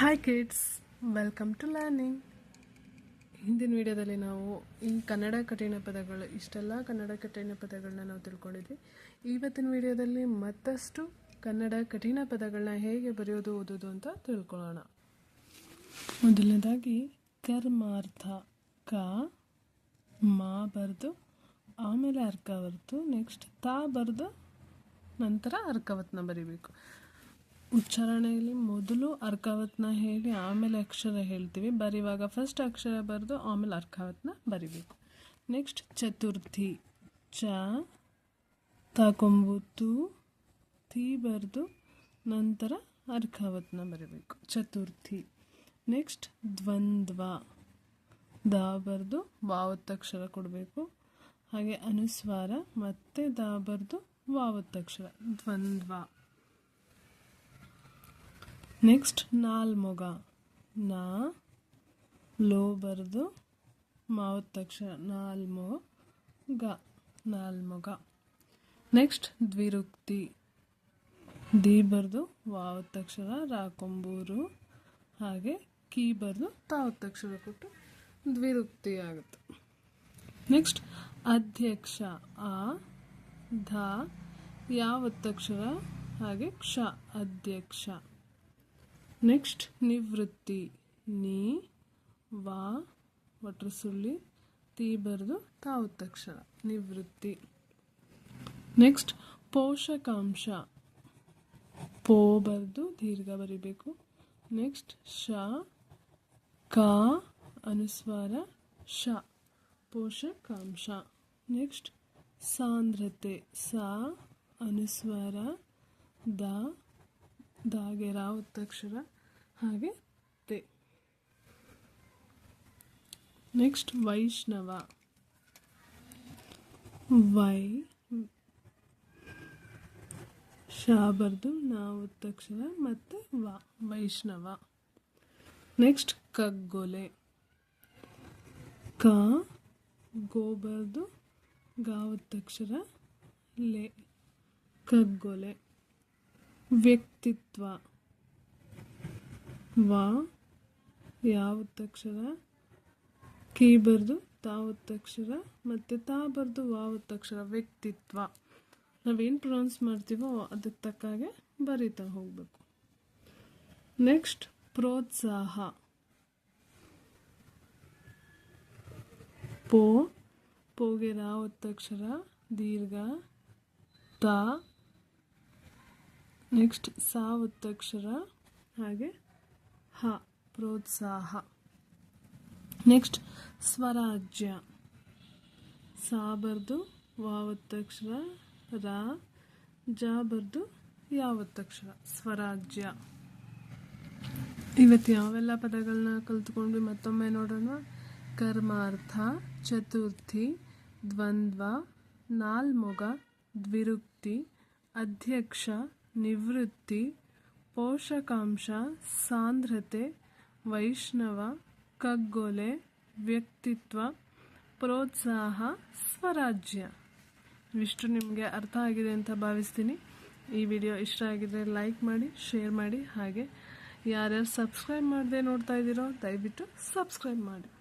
Hi kids welcome to learning ಹಿಂದಿನ ವಿಡಿಯೋದಲ್ಲಿ ನಾವು ಈ ಕನ್ನಡ ಕಠಿಣ ಪದಗಳು, ಇಷ್ಟೆಲ್ಲ ಕನ್ನಡ ಕಠಿಣ ಪದಗಳನ್ನ ನಾವು ತಿಳ್ಕೊಂಡಿದ್ವಿ. ಇವತ್ತಿನ ವಿಡಿಯೋದಲ್ಲಿ ಮತ್ತಷ್ಟು ಕನ್ನಡ ಕಠಿಣ ಪದಗಳನ್ನ ಹೇಗೆ ಬರೆಯೋದು, ಓದೋದು ಅಂತ ತಿಳ್ಕೊಳ್ಳೋಣ. ಮೊದಲನೇದಾಗಿ, ಕರ್ಮಾರ್ಥ ಕ, ಮಾ ಬರೆದು, ಆಮೇಲೆ ಅರ್ಕ ಬರೆದು ನೆಕ್ಸ್ಟ್ ತಾ ಬರೆದು, ನಂತರ ಅರ್ಕವತ್ನ ಬರಿಬೇಕು. ಉಚ್ಚಾರಣೆಯಲ್ಲಿ ಮೊದಲು ಅರ್ಕಾವತ್ನ ಹೇಳಿ, ಆಮೇಲೆ ಅಕ್ಷರ ಹೇಳ್ತೀವಿ. ಬರೆಯುವಾಗ ಫಸ್ಟ್ ಅಕ್ಷರ ಬರೆದು, ಆಮೇಲೆ ಅರ್ಕಾವತ್ನ ಬರಿಬೇಕು. ನೆಕ್ಸ್ಟ್ ಚತುರ್ಥಿ. ಚ ತಾಕೊಂಬುತ್ತು ತಿ ಬರೆದು, ನಂತರ ಅರ್ಕಾವತ್ನ ಬರಿಬೇಕು. ಚತುರ್ಥಿ. ನೆಕ್ಸ್ಟ್ ದ್ವಂದ್ವ. ದ ಬರೆದು, ವಾವತ್ತಕ್ಷರ ಕೊಡಬೇಕು. ಹಾಗೆ ಅನುಸ್ವಾರ ಮತ್ತೆ ದ ಬರೆದು, ವಾವತ್ತಕ್ಷರ. ದ್ವಂದ್ವ. ನೆಕ್ಸ್ಟ್ ನಾಲ್ಮೊಗ ನಾ, ಲೋ ಬರೆದು ಮಾವತ್ತಕ್ಷರ ನಾಲ್ಮೊಗ ನಾಲ್ಮೊಗ ನೆಕ್ಸ್ಟ್ ದ್ವಿರುಕ್ತಿ. ದಿ ಬರೆದು ವಾವತ್ತಕ್ಷರ ರಾಕೊಂಬೂರು ಹಾಗೆ, ಕೀ ಬರೆದು ತಾವತ್ತಕ್ಷರ ಕೊಟ್ಟು ದ್ವಿರುಕ್ತಿ ಆಗುತ್ತೆ. ನೆಕ್ಸ್ಟ್ ಅಧ್ಯಕ್ಷ. ಆ, ಧ ಯಾವತ್ತಕ್ಷರ ಹಾಗೆ, ಕ್ಷ, ಅಧ್ಯಕ್ಷ. ನೆಕ್ಸ್ಟ್ ನಿವೃತ್ತಿ ನೀ, ವಾ, ಒಟ್ರ ಸುಳ್ಳಿ, ತೀ ಬರೆದು ತಾವುತ್ತಕ್ಷರ ನಿವೃತ್ತಿ. ನೆಕ್ಸ್ಟ್ ಪೋಷಕಾಂಶ. ಪೋ ಬರೆದು ದೀರ್ಘ ಬರಿಬೇಕು. ನೆಕ್ಸ್ಟ್ ಶ, ಕ, ಅನುಸ್ವಾರ, ಶ, ಪೋಷಕಾಂಶ. ನೆಕ್ಸ್ಟ್ ಸಾಂದ್ರತೆ. ಸ, ಅನುಸ್ವಾರ, ದ ದಾಗೆ ರಾವತ್ತಕ್ಷರ ಹಾಗೆ ತೆ. ನೆಕ್ಸ್ಟ್ ವೈಷ್ಣವ ವೈ ಶಾಬರ್ದು ಬರ್ದು ನಾವತ್ತಕ್ಷರ ಮತ್ತು ವ, ವೈಷ್ಣವ. ನೆಕ್ಸ್ಟ್ ಕಗ್ಗೊಲೆ. ಕ ಗೋ ಬರ್ದು ಗಾವತ್ತಕ್ಷರ ಲೆ, ಕಗ್ಗೊಲೆ. ವ್ಯಕ್ತಿತ್ವ. ವ ಯಾವತ್ತಕ್ಷರ ಕೀ ಬರೆದು ತಾವತ್ತಕ್ಷರ ಮತ್ತು ತಾ ಬರೆದು ವಾವತ್ತಕ್ಷರ ವ್ಯಕ್ತಿತ್ವ. ನಾವೇನು ಪ್ರೊನೌನ್ಸ್ ಮಾಡ್ತೀವೋ ಅದಕ್ಕೆ ತಕ್ಕ ಹಾಗೆ ಬರೀತಾ ಹೋಗಬೇಕು. ನೆಕ್ಸ್ಟ್ ಪ್ರೋತ್ಸಾಹ. ಪೋ, ಪೋಗೆ ರಾವತ್ತಕ್ಷರ ದೀರ್ಘ, ತಾ ನೆಕ್ಸ್ಟ್ ಸಾ ಒತ್ತಕ್ಷರ ಹಾಗೆ ಹ ಪ್ರೋತ್ಸಾಹ. ನೆಕ್ಸ್ಟ್ ಸ್ವರಾಜ್ಯ. ಸಾ ಬರ್ದು ವಾವತ್ತಕ್ಷರ ರ ಜ ಬರ್ದು ಯಾವತ್ತಕ್ಷರ ಸ್ವರಾಜ್ಯ. ಇವತ್ತು ಯಾವೆಲ್ಲ ಪದಗಳನ್ನ ಕಲ್ತ್ಕೊಂಡ್ವಿ ಮತ್ತೊಮ್ಮೆ ನೋಡೋಣ. ಕರ್ಮಾರ್ಥ, ಚತುರ್ಥಿ, ದ್ವಂದ್ವ, ನಾಲ್ಮೊಗ, ದ್ವಿರುಕ್ತಿ, ಅಧ್ಯಕ್ಷ ನಿವೃತ್ತಿ, ಪೋಷಕಾಂಶ, ಸಾಂದ್ರತೆ, ವೈಷ್ಣವ, ಕಗ್ಗೊಲೆ, ವ್ಯಕ್ತಿತ್ವ, ಪ್ರೋತ್ಸಾಹ, ಸ್ವರಾಜ್ಯ. ಇವಿಷ್ಟು ನಿಮಗೆ ಅರ್ಥ ಆಗಿದೆ ಅಂತ ಭಾವಿಸ್ತೀನಿ. ಈ ವಿಡಿಯೋ ಇಷ್ಟ ಆಗಿದ್ರೆ ಲೈಕ್ ಮಾಡಿ, ಶೇರ್ ಮಾಡಿ, ಹಾಗೆ ಯಾರ್ಯಾರು ಸಬ್ಸ್ಕ್ರೈಬ್ ಮಾಡದೆ ನೋಡ್ತಾ ಇದ್ದೀರೋ ದಯವಿಟ್ಟು ಸಬ್ಸ್ಕ್ರೈಬ್ ಮಾಡಿ.